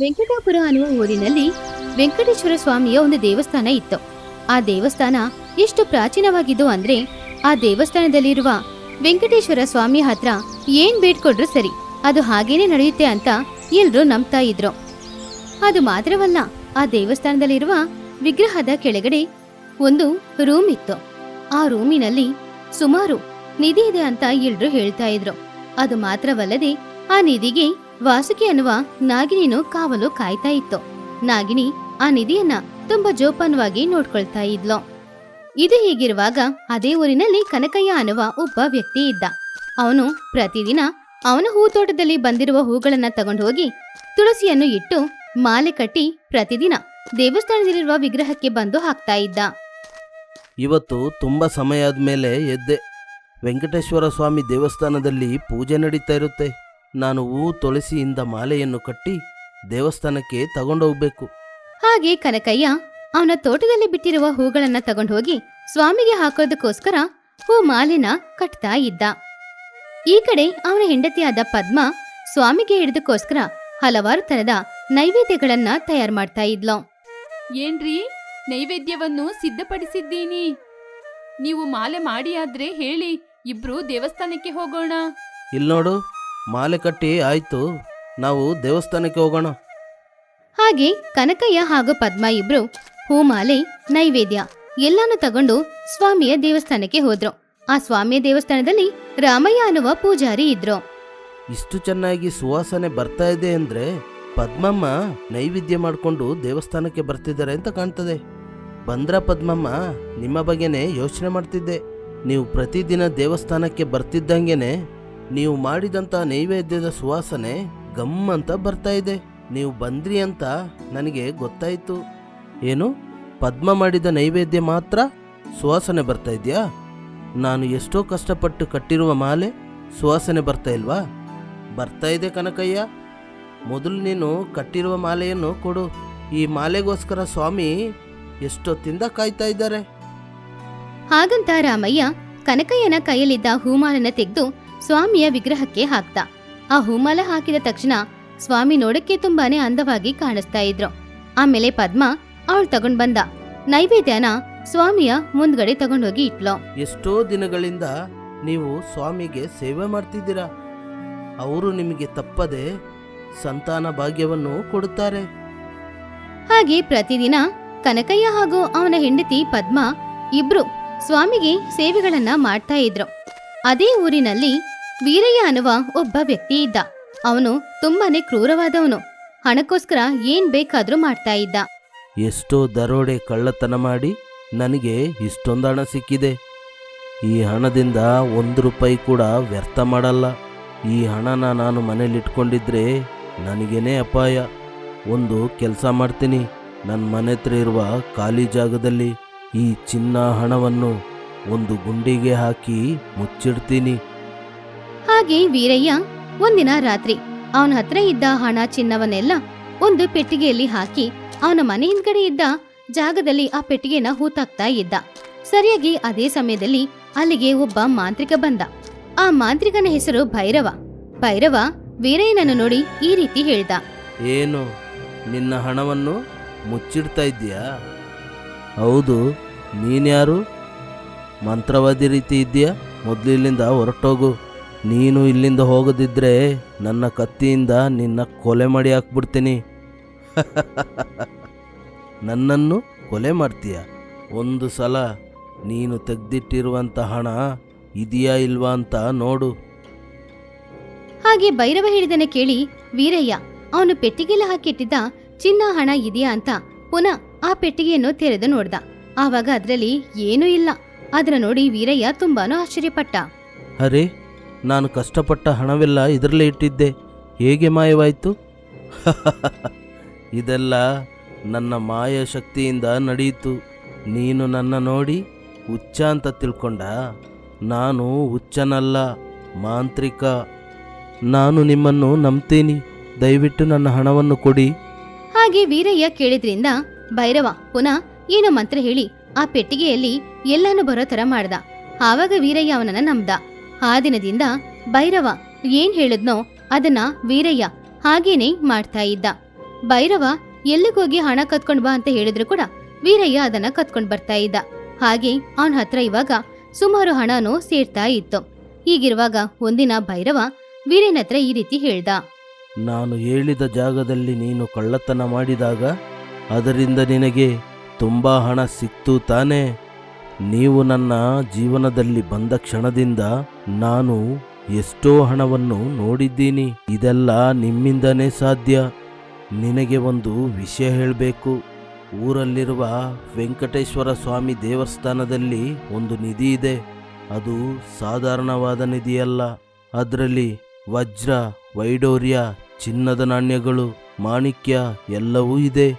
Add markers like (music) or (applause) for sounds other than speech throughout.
ವೆಂಕಟಾಪುರ ಅನ್ನುವ ಊರಿನಲ್ಲಿ ವೆಂಕಟೇಶ್ವರ ಸ್ವಾಮಿಯ ಒಂದು ದೇವಸ್ಥಾನ ಇತ್ತು. ಆ ದೇವಸ್ಥಾನ ಎಷ್ಟು ಪ್ರಾಚೀನವಾಗಿದ್ದು ಅಂದ್ರೆ ಆ ದೇವಸ್ಥಾನದಲ್ಲಿರುವ ವೆಂಕಟೇಶ್ವರ ಸ್ವಾಮಿ ಹತ್ರ ಏನ್ ಬೇಡ್ಕೊಡ್ರು ಸರಿ, ಅದು ಹಾಗೇನೆ ನಡೆಯುತ್ತೆ ಅಂತ ಎಲ್ರೂ ನಂಬ್ತಾ ಇದ್ರು. ಅದು ಮಾತ್ರವಲ್ಲ, ಆ ದೇವಸ್ಥಾನದಲ್ಲಿರುವ ವಿಗ್ರಹದ ಕೆಳಗಡೆ ಒಂದು ರೂಮ್ ಇತ್ತು. ಆ ರೂಮಿನಲ್ಲಿ ಸುಮಾರು ನಿಧಿ ಇದೆ ಅಂತ ಎಲ್ರೂ ಹೇಳ್ತಾ ಇದ್ರು. ಅದು ಮಾತ್ರವಲ್ಲದೆ ಆ ನಿಧಿಗೆ ವಾಸುಕಿ ಅನ್ನುವ ನಾಗಿನಿನು ಕಾವಲು ಕಾಯ್ತಾ ಇತ್ತು. ನಾಗಿನಿ ಆ ನಿಧಿಯನ್ನ ತುಂಬಾ ಜೋಪಾನವಾಗಿ ನೋಡ್ಕೊಳ್ತಾ ಇದ್ಲು. ಇದು ಹೀಗಿರುವಾಗ ಅದೇ ಊರಿನಲ್ಲಿ ಕನಕಯ್ಯ ಅನ್ನುವ ಒಬ್ಬ ವ್ಯಕ್ತಿ ಇದ್ದ. ಅವನು ಪ್ರತಿದಿನ ಅವನ ಹೂ ತೋಟದಲ್ಲಿ ಬಂದಿರುವ ಹೂಗಳನ್ನ ತಗೊಂಡು ಹೋಗಿ ತುಳಸಿಯನ್ನು ಇಟ್ಟು ಮಾಲೆ ಕಟ್ಟಿ ಪ್ರತಿದಿನ ದೇವಸ್ಥಾನದಲ್ಲಿರುವ ವಿಗ್ರಹಕ್ಕೆ ಬಂದು ಹಾಕ್ತಾ ಇದ್ದ. ಇವತ್ತು ತುಂಬಾ ಸಮಯ ಆದ್ಮೇಲೆ ಎದ್ದೆ. ವೆಂಕಟೇಶ್ವರ ಸ್ವಾಮಿ ದೇವಸ್ಥಾನದಲ್ಲಿ ಪೂಜೆ ನಡೀತಾ ಇರುತ್ತೆ. ನಾನು ಹೂ ತುಳಸಿಯಿಂದ ಮಾಲೆಯನ್ನು ಕಟ್ಟಿ ದೇವಸ್ಥಾನಕ್ಕೆ ತಗೊಂಡೋಗ್ಬೇಕು. ಹಾಗೆ ಕನಕಯ್ಯ ಅವನ ತೋಟದಲ್ಲಿ ಬಿಟ್ಟಿರುವ ಹೂಗಳನ್ನ ತಗೊಂಡು ಹೋಗಿ ಸ್ವಾಮಿಗೆ ಹಾಕೋದಕ್ಕೋಸ್ಕರ ಹೂ ಮಾಲೆನ ಕಟ್ತಾ ಇದ್ದ. ಈ ಕಡೆ ಅವನ ಹೆಂಡತಿಯಾದ ಪದ್ಮ ಸ್ವಾಮಿಗೆ ಹಿಡಿದಕ್ಕೋಸ್ಕರ ಹಲವಾರು ತರದ ನೈವೇದ್ಯಗಳನ್ನ ತಯಾರು ಮಾಡ್ತಾ ಇದ್ಲು. ಏನ್ರಿ? ನೈವೇದ್ಯವನ್ನು ಸಿದ್ಧಪಡಿಸಿದ್ದೀನಿ? ನೀವು ಮಾಲೆ ಮಾಡಿ ಆದ್ರೆ ಹೇಳಿ ಇಬ್ರು ದೇವಸ್ಥಾನಕ್ಕೆ ಹೋಗೋಣ. ಇಲ್ನೋಡು ನೋಡು ಮಾಲೆ ಕಟ್ಟಿ ಆಯ್ತು ನಾವು ದೇವಸ್ಥಾನಕ್ಕೆ ಹೋಗೋಣ. ಹಾಗೆ ಕನಕಯ್ಯ ಹಾಗೂ ಪದ್ಮ ಇಬ್ರು ಹೂಮಾಲೆ ನೈವೇದ್ಯ ಎಲ್ಲಾನು ತಗೊಂಡು ಸ್ವಾಮಿಯ ದೇವಸ್ಥಾನಕ್ಕೆ ಹೋದ್ರು. ಆ ಸ್ವಾಮಿಯ ದೇವಸ್ಥಾನದಲ್ಲಿ ರಾಮಯ್ಯ ಅನ್ನುವ ಪೂಜಾರಿ ಇದ್ರು. ಇಷ್ಟು ಚೆನ್ನಾಗಿ ಸುವಾಸನೆ ಬರ್ತಾ ಇದೆ ಅಂದ್ರೆ ಪದ್ಮಮ್ಮ ನೈವೇದ್ಯ ಮಾಡಿಕೊಂಡು ದೇವಸ್ಥಾನಕ್ಕೆ ಬರ್ತಿದ್ದಾರೆ ಅಂತ ಕಾಣ್ತದೆ. ಬಂದ್ರ ಪದ್ಮಮ್ಮ ನಿಮ್ಮ ಬಗ್ಗೆನೇ ಯೋಚನೆ ಮಾಡ್ತಿದ್ದೆ. ನೀವು ಪ್ರತಿದಿನ ದೇವಸ್ಥಾನಕ್ಕೆ ಬರ್ತಿದ್ದಂಗೆನೆ ನೀವು ಮಾಡಿದಂಥ ನೈವೇದ್ಯದ ಸುವಾಸನೆ ಗಮ್ ಅಂತ ಬರ್ತಾ ಇದೆ. ನೀವು ಬಂದ್ರಿ ಅಂತ ನನಗೆ ಗೊತ್ತಾಯಿತು. ಏನು? ಪದ್ಮ ಮಾಡಿದ ನೈವೇದ್ಯ ಮಾತ್ರ ಸುವಾಸನೆ ಬರ್ತಾ ಇದೆಯಾ? ನಾನು ಎಷ್ಟೋ ಕಷ್ಟಪಟ್ಟು ಕಟ್ಟಿರುವ ಮಾಲೆ ಸುವಾಸನೆ ಬರ್ತಾ ಇಲ್ವಾ? ಬರ್ತಾ ಇದೆ ಕನಕಯ್ಯ. ಮೊದಲು ನೀನು ಕಟ್ಟಿರುವ ಮಾಲೆಯನ್ನು ಕೊಡು. ಈ ಮಾಲೆಗೋಸ್ಕರ ಸ್ವಾಮಿ ಎಷ್ಟೊತ್ತಿಂದ ಕಾಯ್ತಾ ಇದ್ದಾರೆ? ಹಾಗಂತ ರಾಮಯ್ಯ, ಕನಕಯ್ಯನ ಕೈಯಲ್ಲಿದ್ದ ಹೂಮಾಲನ ತೆಗೆದು ಸ್ವಾಮಿಯ ವಿಗ್ರಹಕ್ಕೆ ಹಾಕ್ತ ಆ ಹೂಮಾಲ ಹಾಕಿದ ತಕ್ಷಣ ಸ್ವಾಮಿ ನೋಡಕ್ಕೆ ತುಂಬಾನೇ ಅಂದವಾಗಿ ಕಾಣಿಸ್ತಾ ಇದ್ರು. ಆಮೇಲೆ ಪದ್ಮ ಅವಳು ತಗೊಂಡ್ ಬಂದ. ನೈವೇದ್ಯನ ಸ್ವಾಮಿಯ ಮುಂದ್ಗಡೆ ತಗೊಂಡೋಗಿ ಇಟ್ಲು. ಎಷ್ಟೋ ದಿನಗಳಿಂದ ನೀವು ಸ್ವಾಮಿಗೆ ಸೇವೆ ಮಾಡ್ತಿದ್ದೀರಾ? ಅವರು ನಿಮಗೆ ತಪ್ಪದೆ ಸಂತಾನ ಭಾಗ್ಯವನ್ನು ಕೊಡುತ್ತಾರೆ. ಹಾಗೆ ಪ್ರತಿದಿನ ಕನಕಯ್ಯ ಹಾಗೂ ಅವನ ಹೆಂಡತಿ ಪದ್ಮ ಇಬ್ರು ಸ್ವಾಮಿಗೆ ಸೇವೆಗಳನ್ನ ಮಾಡ್ತಾ ಇದ್ರು. ಅದೇ ಊರಿನಲ್ಲಿ ವೀರಯ್ಯ ಅನ್ನುವ ಒಬ್ಬ ವ್ಯಕ್ತಿ ಇದ್ದ. ಅವನು ತುಂಬಾನೇ ಕ್ರೂರವಾದವನು. ಹಣಕ್ಕೋಸ್ಕರ ಏನ್ ಬೇಕಾದ್ರೂ ಮಾಡ್ತಾ ಇದ್ದ. ಎಷ್ಟೋ ದರೋಡೆ ಕಳ್ಳತನ ಮಾಡಿ ನನಗೆ ಇಷ್ಟೊಂದು ಹಣ ಸಿಕ್ಕಿದೆ. ಈ ಹಣದಿಂದ ಒಂದು ರೂಪಾಯಿ ಕೂಡ ವ್ಯರ್ಥ ಮಾಡಲ್ಲ. ಈ ಹಣನ ನಾನು ಮನೇಲಿಟ್ಕೊಂಡಿದ್ರೆ ನನಗೇನೆ ಅಪಾಯ. ಒಂದು ಕೆಲಸ ಮಾಡ್ತೀನಿ. ನನ್ನ ಮನೆ ಹತ್ರ ಇರುವ ಖಾಲಿ ಜಾಗದಲ್ಲಿ ಈ ಚಿನ್ನ ಹಣವನ್ನು ಒಂದು ಗುಂಡಿಗೆ ಹಾಕಿ ಮುಚ್ಚಿಡ್ತೀನಿ. ಹಾಗೆ ವೀರಯ್ಯ, ಒಂದಿನ ರಾತ್ರಿ ಅವನ ಹತ್ರ ಇದ್ದ ಹಣ ಚಿನ್ನವನ್ನೆಲ್ಲ ಒಂದು ಪೆಟ್ಟಿಗೆಯಲ್ಲಿ ಹಾಕಿ ಅವನ ಮನೆ ಹಿಂದ್ಗಡೆ ಇದ್ದ ಜಾಗದಲ್ಲಿ ಆ ಪೆಟ್ಟಿಗೆನ ಹೂತಾಕ್ತಾ ಇದ್ದ. ಸರಿಯಾಗಿ ಅದೇ ಸಮಯದಲ್ಲಿ ಅಲ್ಲಿಗೆ ಒಬ್ಬ ಮಾಂತ್ರಿಕ ಬಂದ. ಆ ಮಾಂತ್ರಿಕನ ಹೆಸರು ಭೈರವ. ಭೈರವ ವೀರಯ್ಯನನ್ನು ನೋಡಿ ಈ ರೀತಿ ಹೇಳ್ದ. ಏನು, ನಿನ್ನ ಹಣವನ್ನು ಮುಚ್ಚಿಡ್ತಾ ಇದ್ದೀಯಾ? ಹೌದು, ನೀನ್ಯಾರು? ಮಂತ್ರವಾದಿ ರೀತಿ ಇದೆಯಾ ಮೊದಲಿಲ್ಲಿಂದ ಹೊರಟೋಗು. ನೀನು ಇಲ್ಲಿಂದ ಹೋಗದಿದ್ದರೆ ನನ್ನ ಕತ್ತಿಯಿಂದ ನಿನ್ನ ಕೊಲೆ ಮಾಡಿ ಹಾಕ್ಬಿಡ್ತೀನಿ. (laughs) ನನ್ನನ್ನು ಕೊಲೆ ಮಾಡ್ತೀಯ? ಒಂದು ಸಲ ನೀನು ತೆಗ್ದಿಟ್ಟಿರುವಂಥ ಹಣ ಇದೆಯಾ ಇಲ್ವಾ ಅಂತ ನೋಡು. ಹಾಗೆ ಭೈರವ ಹೇಳಿದನೆ ಕೇಳಿ ವೀರಯ್ಯ ಅವನು ಪೆಟ್ಟಿಗೆಲ್ಲ ಹಾಕಿಟ್ಟಿದ್ದ ಚಿನ್ನ ಹಣ ಇದೆಯಾ ಅಂತ ಪುನಃ ಆ ಪೆಟ್ಟಿಗೆಯನ್ನು ತೆರೆದು ನೋಡ್ದ. ಆವಾಗ ಅದರಲ್ಲಿ ಏನೂ ಇಲ್ಲ. ಅದರ ನೋಡಿ ವೀರಯ್ಯ ತುಂಬಾನು ಆಶ್ಚರ್ಯಪಟ್ಟ. ಅರೆ ನಾನು ಕಷ್ಟಪಟ್ಟ ಹಣವೆಲ್ಲ ಇದರಲ್ಲೇ ಇಟ್ಟಿದ್ದೆ. ಹೇಗೆ ಮಾಯವಾಯಿತು? (laughs) ಇದೆಲ್ಲ ನನ್ನ ಮಾಯ ಶಕ್ತಿಯಿಂದ ನಡೆಯಿತು. ನೀನು ನನ್ನ ನೋಡಿ ಹುಚ್ಚ ಅಂತ ತಿಳ್ಕೊಂಡ? ನಾನು ಹುಚ್ಚನಲ್ಲ, ಮಾಂತ್ರಿಕ. ನಾನು ನಿಮ್ಮನ್ನು ನಂಬ್ತೀನಿ. ದಯವಿಟ್ಟು ನನ್ನ ಹಣವನ್ನು ಕೊಡಿ. ಹಾಗೆ ವೀರಯ್ಯ ಕೇಳಿದ್ರಿಂದ ಭೈರವ ಪುನಃ ಏನೋ ಮಂತ್ರ ಹೇಳಿ ಆ ಪೆಟ್ಟಿಗೆಯಲ್ಲಿ ಎಲ್ಲಾನು ಬರೋ ತರ ಮಾಡ್ದ. ಆವಾಗ ವೀರಯ್ಯ ಅವನನ್ನ ನಂಬ್ದ. ಆ ದಿನದಿಂದ ಭೈರವ ಏನ್ ಹೇಳಿದ್ನೋ ಅದನ್ನ ವೀರಯ್ಯ ಹಾಗೇನೆ ಮಾಡ್ತಾ ಇದ್ದ. ಭೈರವ ಎಲ್ಲಿಗೋಗಿ ಹಣ ಕತ್ಕೊಂಡ್ ಬಾ ಅಂತ ಹೇಳಿದ್ರು ಕೂಡ ವೀರಯ್ಯ ಅದನ್ನ ಕತ್ಕೊಂಡ್ ಬರ್ತಾ ಇದ್ದ. ಹಾಗೆ ಅವನ ಹತ್ರ ಇವಾಗ ಸುಮಾರು ಹಣನೂ ಸೇರ್ತಾ ಇತ್ತು. ಹೀಗಿರುವಾಗ ಒಂದಿನ ಭೈರವ ವೀರಯ್ಯನ ಹತ್ರ ಈ ರೀತಿ ಹೇಳ್ದ. ನಾನು ಹೇಳಿದ ಜಾಗದಲ್ಲಿ ನೀನು ಕಳ್ಳತನ ಮಾಡಿದಾಗ ಅದರಿಂದ ನಿನಗೆ ತುಂಬಾ ಹಣ ಸಿಕ್ತು ತಾನೇ? ನೀವು ನನ್ನ ಜೀವನದಲ್ಲಿ ಬಂದ ಕ್ಷಣದಿಂದ ನಾನು ಎಷ್ಟೋ ಹಣವನ್ನು ನೋಡಿದ್ದೀನಿ. ಇದೆಲ್ಲ ನಿಮ್ಮಿಂದನೇ ಸಾಧ್ಯ. ನಿನಗೆ ಒಂದು ವಿಷಯ ಹೇಳಬೇಕು. ಊರಲ್ಲಿರುವ ವೆಂಕಟೇಶ್ವರ ಸ್ವಾಮಿ ದೇವಸ್ಥಾನದಲ್ಲಿ ಒಂದು ನಿಧಿ ಇದೆ. ಅದು ಸಾಧಾರಣವಾದ ನಿಧಿಯಲ್ಲ. ಅದರಲ್ಲಿ ವಜ್ರ, ವೈಡೋರ್ಯ, ಚಿನ್ನದ ನಾಣ್ಯಗಳು, ಮಾಣಿಕ್ಯ ಎಲ್ಲವೂ ಇದೆ.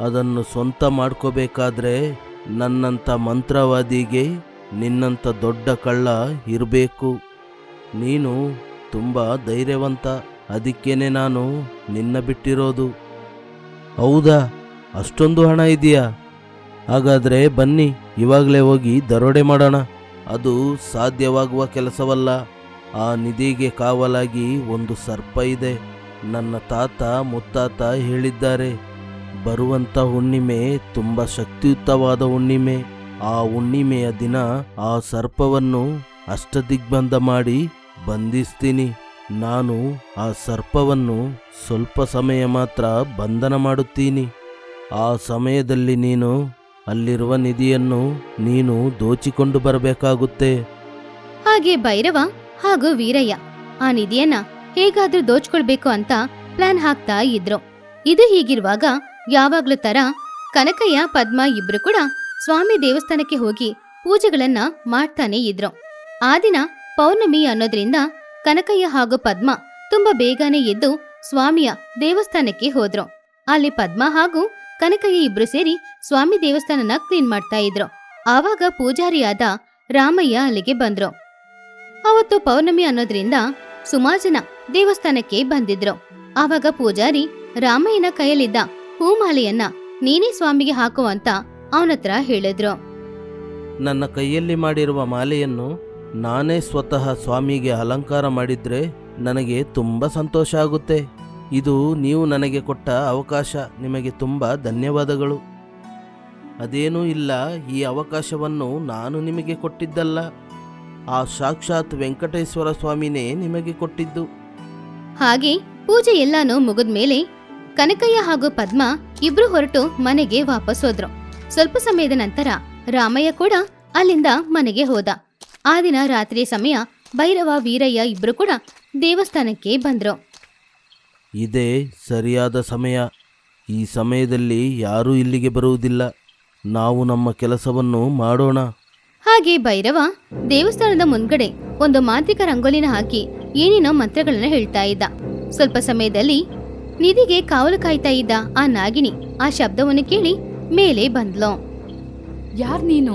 ಅದನ್ನು ಸ್ವಂತ ಮಾಡ್ಕೋಬೇಕಾದ್ರೆ ನನ್ನಂಥ ಮಂತ್ರವಾದಿಗೆ ನಿನ್ನಂಥ ದೊಡ್ಡ ಕಳ್ಳ ಇರಬೇಕು. ನೀನು ತುಂಬ ಧೈರ್ಯವಂತ, ಅದಕ್ಕೇನೆ ನಾನು ನಿನ್ನ ಬಿಟ್ಟಿರೋದು. ಹೌದಾ, ಅಷ್ಟೊಂದು ಹಣ ಇದೆಯಾ ಹಾಗಾದರೆ ಬನ್ನಿ, ಇವಾಗಲೇ ಹೋಗಿ ದರೋಡೆ ಮಾಡೋಣ. ಅದು ಸಾಧ್ಯವಾಗುವ ಕೆಲಸವಲ್ಲ. ಆ ನಿಧಿಗೆ ಕಾವಲಾಗಿ ಒಂದು ಸರ್ಪ ಇದೆ. ನನ್ನ ತಾತ ಮುತ್ತಾತ ಹೇಳಿದ್ದಾರೆ. ಬರುವಂತ ಹುಣ್ಣಿಮೆ ತುಂಬ ಶಕ್ತಿಯುತವಾದ ಹುಣ್ಣಿಮೆ. ಆ ಹುಣ್ಣಿಮೆಯ ದಿನ ಆ ಸರ್ಪವನ್ನು ಅಷ್ಟದಿಗ್ಬಂಧ ಮಾಡಿ ಬಂಧಿಸ್ತೀನಿ. ನಾನು ಆ ಸರ್ಪವನ್ನು ಸ್ವಲ್ಪ ಸಮಯ ಮಾತ್ರ ಬಂಧನ ಮಾಡುತ್ತೀನಿ. ಆ ಸಮಯದಲ್ಲಿ ನೀನು ಅಲ್ಲಿರುವ ನಿಧಿಯನ್ನು ನೀನು ದೋಚಿಕೊಂಡು ಬರಬೇಕಾಗುತ್ತೆ. ಹಾಗೆ ಭೈರವ ಹಾಗೂ ವೀರಯ್ಯ, ಆ ನಿಧಿಯನ್ನ ಹೇಗಾದ್ರೂ ದೋಚ್ಕೊಳ್ಬೇಕು ಅಂತ ಪ್ಲಾನ್ ಹಾಕ್ತಾ ಇದ್ರು. ಇದು ಹೀಗಿರುವಾಗ ಯಾವಾಗ್ಲೂ ತರ ಕನಕಯ್ಯ, ಪದ್ಮ ಇಬ್ರು ಕೂಡ ಸ್ವಾಮಿ ದೇವಸ್ಥಾನಕ್ಕೆ ಹೋಗಿ ಪೂಜೆಗಳನ್ನ ಮಾಡ್ತಾನೆ ಇದ್ರು. ಆ ದಿನ ಪೌರ್ಣಮಿ ಅನ್ನೋದ್ರಿಂದ ಕನಕಯ್ಯ ಹಾಗೂ ಪದ್ಮ ತುಂಬಾ ಬೇಗನೆ ಎದ್ದು ಸ್ವಾಮಿಯ ದೇವಸ್ಥಾನಕ್ಕೆ ಹೋದ್ರು. ಅಲ್ಲಿ ಪದ್ಮ ಹಾಗೂ ಕನಕಯ್ಯ ಇಬ್ರು ಸೇರಿ ಸ್ವಾಮಿ ದೇವಸ್ಥಾನನ ಕ್ಲೀನ್ ಮಾಡ್ತಾ ಇದ್ರು. ಆವಾಗ ಪೂಜಾರಿಯಾದ ರಾಮಯ್ಯ ಅಲ್ಲಿಗೆ ಬಂದ್ರು. ಅವತ್ತು ಪೌರ್ಣಮಿ ಅನ್ನೋದ್ರಿಂದ ಸುಮಾರು ದೇವಸ್ಥಾನಕ್ಕೆ ಬಂದಿದ್ರು. ಆವಾಗ ಪೂಜಾರಿ ರಾಮಯ್ಯನ ಕೈಯಲ್ಲಿದ್ದ ಹೂಮಾಲೆಯನ್ನ ನೀನೇ ಸ್ವಾಮಿಗೆ ಹಾಕುವಂತ ಅವನತ್ರ ಹೇಳಿದ್ರು. ನನ್ನ ಕೈಯಲ್ಲಿ ಮಾಡಿರುವ ಮಾಲೆಯನ್ನು ನಾನೇ ಸ್ವತಃ ಸ್ವಾಮಿಗೆ ಅಲಂಕಾರ ಮಾಡಿದ್ರೆ ನನಗೆ ತುಂಬ ಸಂತೋಷ ಆಗುತ್ತೆ. ಇದು ನೀವು ನನಗೆ ಕೊಟ್ಟ ಅವಕಾಶ. ನಿಮಗೆ ತುಂಬ ಧನ್ಯವಾದಗಳು. ಅದೇನೂ ಇಲ್ಲ ಈ ಅವಕಾಶವನ್ನು ನಾನು ನಿಮಗೆ ಕೊಟ್ಟಿದ್ದಲ್ಲ. ಆ ಸಾಕ್ಷಾತ್ ವೆಂಕಟೇಶ್ವರ ಸ್ವಾಮಿನೇ ನಿಮಗೆ ಕೊಟ್ಟಿದ್ದು. ಹಾಗೆ ಪೂಜೆ ಎಲ್ಲಾನು ಮುಗಿದ್ಮೇಲೆ ಕನಕಯ್ಯ ಹಾಗೂ ಪದ್ಮ ಇಬ್ರು ಹೊರಟು ಮನೆಗೆ ವಾಪಸ್ ಹೋದ್ರು. ಸ್ವಲ್ಪ ಸಮಯದ ನಂತರ ರಾಮಯ್ಯ ಕೂಡ ಅಲ್ಲಿಂದ ಮನೆಗೆ ಹೋದ. ಆ ದಿನ ರಾತ್ರಿ ಸಮಯ ಭೈರವ ವೀರಯ್ಯ ಇಬ್ರು ಕೂಡ ದೇವಸ್ಥಾನಕ್ಕೆ ಬಂದ್ರು. ಇದೇ ಸರಿಯಾದ ಸಮಯ. ಈ ಸಮಯದಲ್ಲಿ ಯಾರೂ ಇಲ್ಲಿಗೆ ಬರುವುದಿಲ್ಲ. ನಾವು ನಮ್ಮ ಕೆಲಸವನ್ನು ಮಾಡೋಣ. ಹಾಗೆ ಭೈರವ ದೇವಸ್ಥಾನದ ಮುಂದ್ಗಡೆ ಒಂದು ಮಾಂತ್ರಿಕ ರಂಗೋಲಿನ ಹಾಕಿ ಏನೇನೋ ಮಂತ್ರಗಳನ್ನು ಹೇಳ್ತಾ ಇದ್ದ. ಸ್ವಲ್ಪ ಸಮಯದಲ್ಲಿ ನಿಧಿಗೆ ಕಾವಲು ಕಾಯ್ತಾ ಇದ್ದ ಆ ನಾಗಿನಿ ಆ ಶಬ್ದವನ್ನು ಕೇಳಿ ಮೇಲೆ ಬಂದ್ಲು. ಯಾರ್ ನೀನು?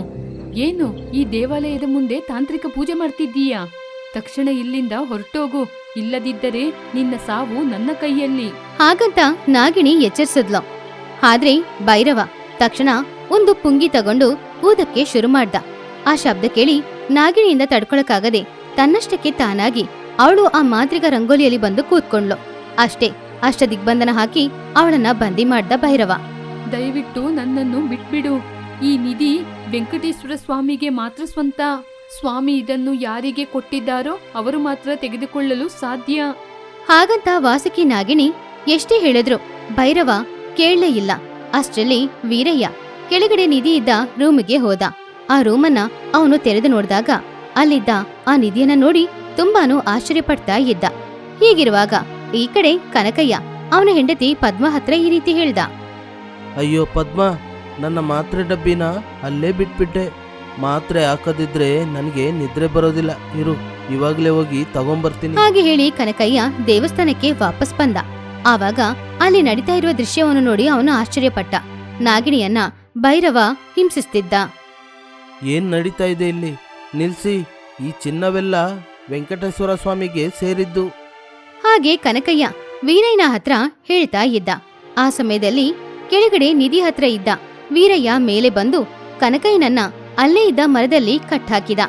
ಏನು ಈ ದೇವಾಲಯದ ಮುಂದೆ ತಾಂತ್ರಿಕ ಪೂಜೆ ಮಾಡ್ತಿದ್ದೀಯಾ? ತಕ್ಷಣ ಇಲ್ಲಿಂದ ಹೊರಟೋಗು. ಇಲ್ಲದಿದ್ದರೆ ನಿನ್ನ ಸಾವು ನನ್ನ ಕೈಯಲ್ಲಿ. ಹಾಗಂತ ನಾಗಿಣಿ ಎಚ್ಚರಿಸಿದ್ಲು. ಆದ್ರೆ ಭೈರವ ತಕ್ಷಣ ಒಂದು ಪುಂಗಿ ತಗೊಂಡು ಊದಕ್ಕೆ ಶುರು ಮಾಡ್ದ. ಆ ಶಬ್ದ ಕೇಳಿ ನಾಗಿಣಿಯಿಂದ ತಡ್ಕೊಳಕ್ಕಾಗದೆ ತನ್ನಷ್ಟಕ್ಕೆ ತಾನಾಗಿ ಅವಳು ಆ ಮಾಂತ್ರಿಕ ರಂಗೋಲಿಯಲ್ಲಿ ಬಂದು ಕೂತ್ಕೊಂಡ್ಲು ಅಷ್ಟೇ ಅಷ್ಟ ದಿಗ್ಬಂಧನ ಹಾಕಿ ಅವಳನ್ನ ಬಂದಿ ಮಾಡ್ದ ಭೈರವ. ದಯವಿಟ್ಟು ನನ್ನನ್ನು ಬಿಟ್ಬಿಡು. ಈ ನಿಧಿ ವೆಂಕಟೇಶ್ವರ ಸ್ವಾಮಿಗೆ ಮಾತ್ರ ಸ್ವಂತ. ಸ್ವಾಮಿ ಇದನ್ನು ಯಾರಿಗೆ ಕೊಟ್ಟಿದ್ದಾರೋ ಅವರು ಮಾತ್ರ ತೆಗೆದುಕೊಳ್ಳಲು ಸಾಧ್ಯ. ಹಾಗಂತ ವಾಸುಕಿ ನಾಗಿಣಿ ಎಷ್ಟೇ ಹೇಳಿದ್ರು ಭೈರವ ಕೇಳಲೇ ಇಲ್ಲ. ಅಷ್ಟರಲ್ಲಿ ವೀರಯ್ಯ ಕೆಳಗಡೆ ನಿಧಿ ಇದ್ದ ರೂಮಿಗೆ ಹೋದ. ಆ ರೂಮನ್ನ ಅವನು ತೆರೆದು ನೋಡಿದಾಗ ಅಲ್ಲಿದ್ದ ಆ ನಿಧಿಯನ್ನ ನೋಡಿ ತುಂಬಾನು ಆಶ್ಚರ್ಯಪಡ್ತಾ ಇದ್ದ. ಹೀಗಿರುವಾಗ ಈ ಕಡೆ ಕನಕಯ್ಯ ಅವನ ಹೆಂಡತಿ ಪದ್ಮ ಹತ್ರ ಈ ರೀತಿ ಹೇಳ್ದ. ಅಯ್ಯೋ ಪದ್ಮ ನನ್ನ ಮಾತ್ರೆ ಡಬ್ಬಿನ ಅಲ್ಲೇ ಬಿಟ್ಬಿಟ್ಟೆ. ಮಾತ್ರೆ ಹಾಕದಿದ್ರೆ ನನಗೆ ನಿದ್ರೆ ಬರೋದಿಲ್ಲ. ಇರು ಇವಾಗ್ಲೇ ಹೋಗಿ ತಗೊಂಬರ್ತೀನಿ. ಹಾಗೆ ಹೇಳಿ ಕನಕಯ್ಯ ದೇವಸ್ಥಾನಕ್ಕೆ ವಾಪಸ್ ಬಂದ. ಆವಾಗ ಅಲ್ಲಿ ನಡೀತಾ ಇರುವ ದೃಶ್ಯವನ್ನು ನೋಡಿ ಅವನು ಆಶ್ಚರ್ಯಪಟ್ಟ. ನಾಗಿಣಿಯನ್ನ ಭೈರವ ಹಿಂಸಿಸ್ತಿದ್ದ. ಏನ್ ನಡೀತಾ ಇದೆ ಇಲ್ಲಿ? ನಿಲ್ಸಿ ಈ ಚಿನ್ನವೆಲ್ಲ ವೆಂಕಟೇಶ್ವರ ಸ್ವಾಮಿಗೆ ಸೇರಿದ್ದು. ಹಾಗೆ ಕನಕಯ್ಯ ವೀರಯ್ಯನ ಹತ್ರ ಹೇಳ್ತಾ ಇದ್ದ. ಆ ಸಮಯದಲ್ಲಿ ಕೆಳಗಡೆ ನಿಧಿ ಹತ್ರ ಇದ್ದ. ವೀರಯ್ಯ ಮೇಲೆ ಬಂದು ಕನಕಯ್ಯನನ್ನ ಅಲ್ಲೇ ಇದ್ದ ಮರದಲ್ಲಿ ಕಟ್ಟಾಕಿದ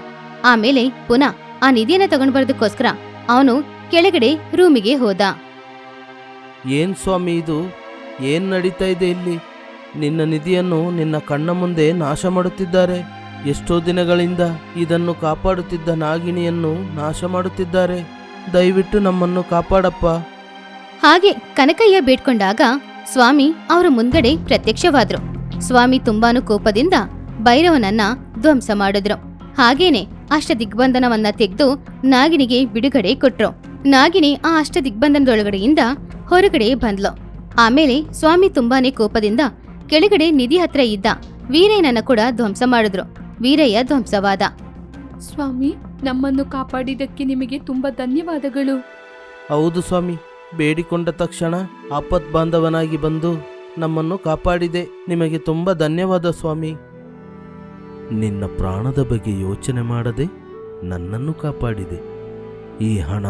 ಆಮೇಲೆ ಪುನಃ ಆ ನಿಧಿಯನ್ನ ತಗೊಂಡ್ ಬರೋದಕ್ಕೋಸ್ಕರ ಅವನು ಕೆಳಗಡೆ ರೂಮಿಗೆ ಹೋದ. ಏನ್ ಸ್ವಾಮಿ ಇದು? ಏನ್ ನಡೀತಾ ಇದೆ ಇಲ್ಲಿ? ನಿನ್ನ ನಿಧಿಯನ್ನು ನಿನ್ನ ಕಣ್ಣ ಮುಂದೆ ನಾಶ ಮಾಡುತ್ತಿದ್ದಾರೆ. ಎಷ್ಟೋ ದಿನಗಳಿಂದ ಇದನ್ನು ಕಾಪಾಡುತ್ತಿದ್ದ ನಾಗಿಣಿಯನ್ನು ನಾಶ ಮಾಡುತ್ತಿದ್ದಾರೆ. ದಯವಿಟ್ಟು ನಮ್ಮನ್ನು ಕಾಪಾಡಪ್ಪ. ಹಾಗೆ ಕನಕಯ್ಯ ಬೇಡ್ಕೊಂಡಾಗ ಸ್ವಾಮಿ ಅವರ ಮುಂದ್ಗಡೆ ಪ್ರತ್ಯಕ್ಷವಾದ್ರು. ಸ್ವಾಮಿ ತುಂಬಾನು ಕೋಪದಿಂದ ಭೈರವನನ್ನ ಧ್ವಂಸ ಮಾಡಿದ್ರು. ಹಾಗೇನೆ ಅಷ್ಟ ದಿಗ್ಬಂಧನವನ್ನ ತೆಗೆದು ನಾಗಿನಿಗೆ ಬಿಡುಗಡೆ ಕೊಟ್ರು. ನಾಗಿನಿ ಆ ಅಷ್ಟ ದಿಗ್ಬಂಧನದೊಳಗಡೆಯಿಂದ ಹೊರಗಡೆ ಬಂದ್ಲು. ಆಮೇಲೆ ಸ್ವಾಮಿ ತುಂಬಾನೇ ಕೋಪದಿಂದ ಕೆಳಗಡೆ ನಿಧಿ ಹತ್ರ ಇದ್ದ ವೀರಯ್ಯನನ್ನ ಕೂಡ ಧ್ವಂಸ ಮಾಡಿದ್ರು. ವೀರಯ್ಯ ಧ್ವಂಸವಾದ. ಸ್ವಾಮಿ ನಮ್ಮನ್ನು ಕಾಪಾಡಿದ್ದಕ್ಕೆ ನಿಮಗೆ ತುಂಬಾ ಧನ್ಯವಾದಗಳು. ಹೌದು ಸ್ವಾಮಿ ಬೇಡಿಕೊಂಡ ತಕ್ಷಣ ಆಪತ್ ಬಾಂಧವನಾಗಿ ಬಂದು ನಮ್ಮನ್ನು ಕಾಪಾಡಿದೆ. ನಿಮಗೆ ತುಂಬ ಧನ್ಯವಾದ ಸ್ವಾಮಿ. ನಿನ್ನ ಪ್ರಾಣದ ಬಗ್ಗೆ ಯೋಚನೆ ಮಾಡದೆ ನನ್ನನ್ನು ಕಾಪಾಡಿದೆ. ಈ ಹಣ